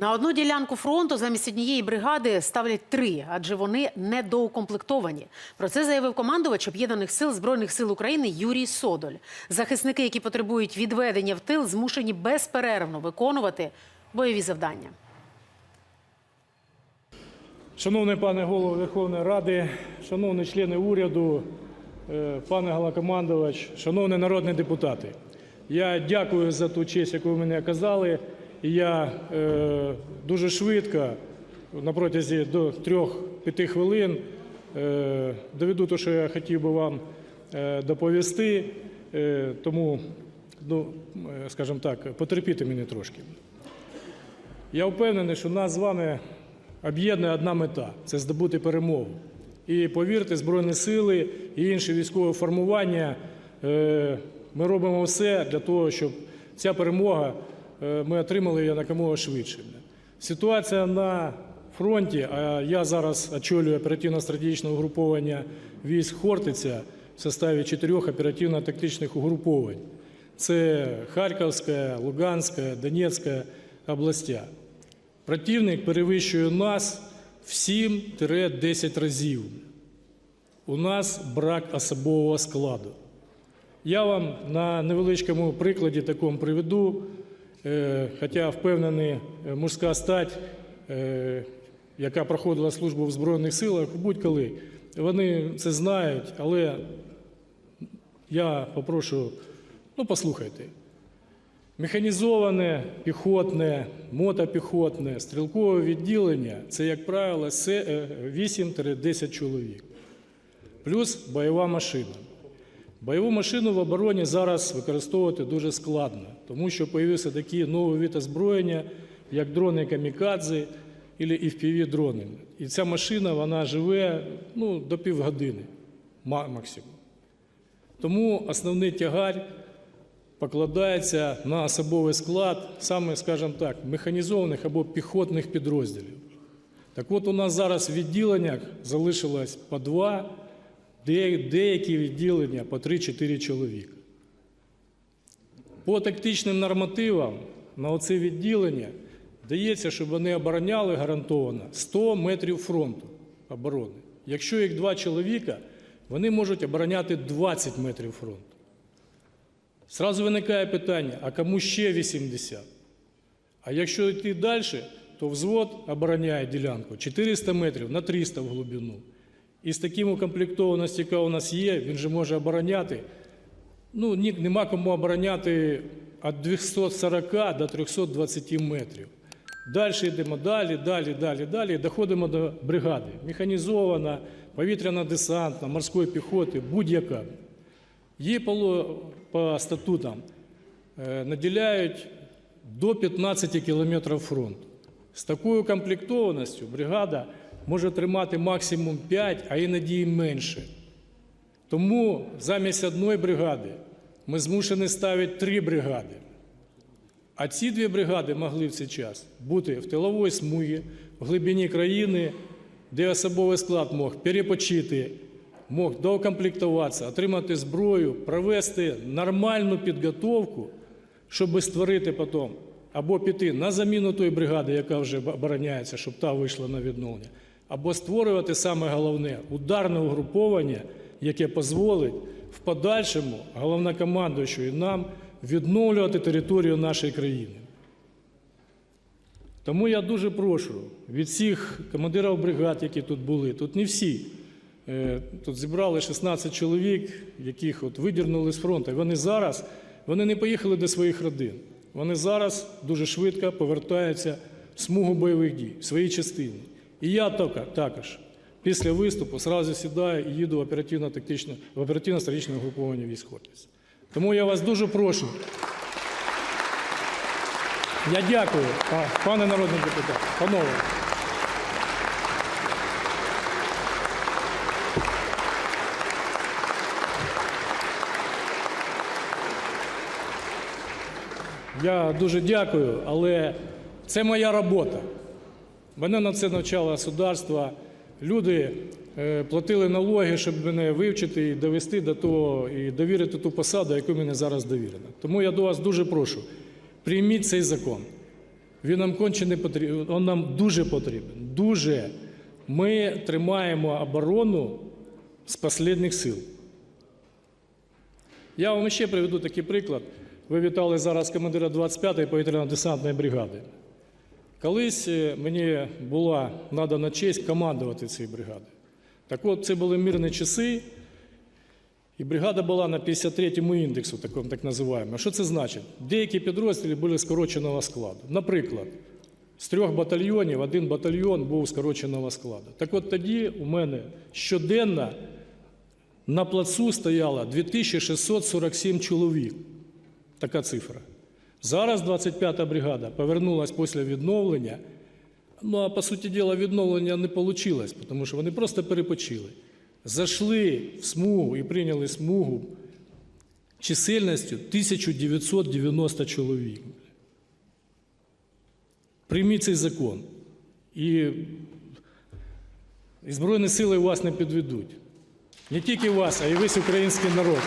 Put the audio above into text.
На одну ділянку фронту замість однієї бригади ставлять три, адже вони недоукомплектовані. Про це заявив командувач об'єднаних сил збройних сил України Юрій Содоль. Захисники, які потребують відведення в тил, змушені безперервно виконувати бойові завдання. Шановний пане голово Верховної Ради, шановні члени уряду, е, пане головнокомандувач, шановні народні депутати. Я дякую за ту честь, яку ви мені оказали. Я е, дуже швидко, на протязі до 3-5 хвилин, е, доведу те, що я хотів би вам е, доповісти. Е, тому, ну, е, скажімо так, потерпіти мені трошки. Я впевнений, що нас з вами об'єднує одна мета це здобути перемогу. І повірте, Збройні сили і інші військові формування е, ми робимо все для того, щоб ця перемога ми отримали якомога швидше. Ситуація на фронті, а я зараз очолюю оперативно-стратегічне угруповання військ Хортиця в составі чотирьох оперативно-тактичних угруповань. Це Харківська, Луганська, Донецька областя. Противник перевищує нас в 7-10 разів. У нас брак особового складу. Я вам на невеличкому прикладі такому приведу, е, хоча впевнений, е, мужська стать, е, яка проходила службу в Збройних силах, будь-коли, вони це знають, але я попрошу, ну послухайте. Механізоване, піхотне, мотопіхотне, стрілкове відділення це, як правило, е, 8-10 чоловік. Плюс бойова машина. Бойову машину в обороні зараз використовувати дуже складно, тому що з'явився такий новий вид озброєння, як дрони камікадзе або fpv дрони І ця машина вона живе ну, до півгодини максимум. Тому основний тягар покладається на особовий склад, саме, скажімо так, механізованих або піхотних підрозділів. Так от у нас зараз в відділеннях залишилось по два, деякі відділення по 3-4 чоловіка. По тактичним нормативам на оце відділення дається, щоб вони обороняли гарантовано 100 метрів фронту оборони. Якщо їх два чоловіка, вони можуть обороняти 20 метрів фронту. Сразу виникає питання, а кому ще 80? А якщо йти далі, то взвод обороняє ділянку 400 метрів на 300 в глибину. І з таким укомплектованістю, яка у нас є, він же може обороняти. Ну, ні, нема кому обороняти від 240 до 320 метрів. Далі йдемо далі, далі, далі, далі. Доходимо до бригади. Механізована, повітряно-десантна, морської піхоти, будь-яка. Її по статутам е, наділяють до 15 кілометрів фронту. З такою комплектованістю бригада може тримати максимум 5, а іноді і менше. Тому замість одної бригади ми змушені ставити три бригади. А ці дві бригади могли в цей час бути в тиловій смугі, в глибині країни, де особовий склад мог перепочити, мог доукомплектуватися, отримати зброю, провести нормальну підготовку, щоб створити потім або піти на заміну тої бригади, яка вже обороняється, щоб та вийшла на відновлення, або створювати саме головне ударне угруповання, яке дозволить в подальшому головнокомандуючому нам відновлювати територію нашої країни. Тому я дуже прошу від всіх командирів бригад, які тут були, тут не всі. Е, Тут зібрали 16 чоловік, яких от видірнули з фронту. Вони зараз вони не поїхали до своїх родин. Вони зараз дуже швидко повертаються в смугу бойових дій, в свої частини. І я також після виступу зразу сідаю і їду в оперативно-тактичне, в оперативно-стратегічне угруповання військ. Тому я вас дуже прошу. Я дякую, пане народний депутат. Панове. Я дуже дякую, але це моя робота. Мене на це навчало государство. Люди е, платили налоги, щоб мене вивчити і довести до того, і довірити ту посаду, яку мені зараз довірено. Тому я до вас дуже прошу, прийміть цей закон. Він нам конче не потрібен, він нам дуже потрібен. Дуже. Ми тримаємо оборону з останніх сил. Я вам ще приведу такий приклад. Ви вітали зараз командира 25-ї повітряно-десантної бригади. Колись е, мені була надана честь командувати цією бригадою. Так от, це були мирні часи, і бригада була на 53-му індексу, такому так називаємо. Що це значить? Деякі підрозділи були скороченого складу. Наприклад, з трьох батальйонів один батальйон був скороченого складу. Так от тоді у мене щоденно на плацу стояло 2647 чоловік. Така цифра. Зараз 25-та бригада повернулася після відновлення. Ну а по суті діла, відновлення не вийшло, тому що вони просто перепочили. Зайшли в смугу і прийняли смугу чисельністю 1990 чоловік. Прийміть цей закон. І, і Збройні сили вас не підведуть. Не тільки вас, а й весь український народ.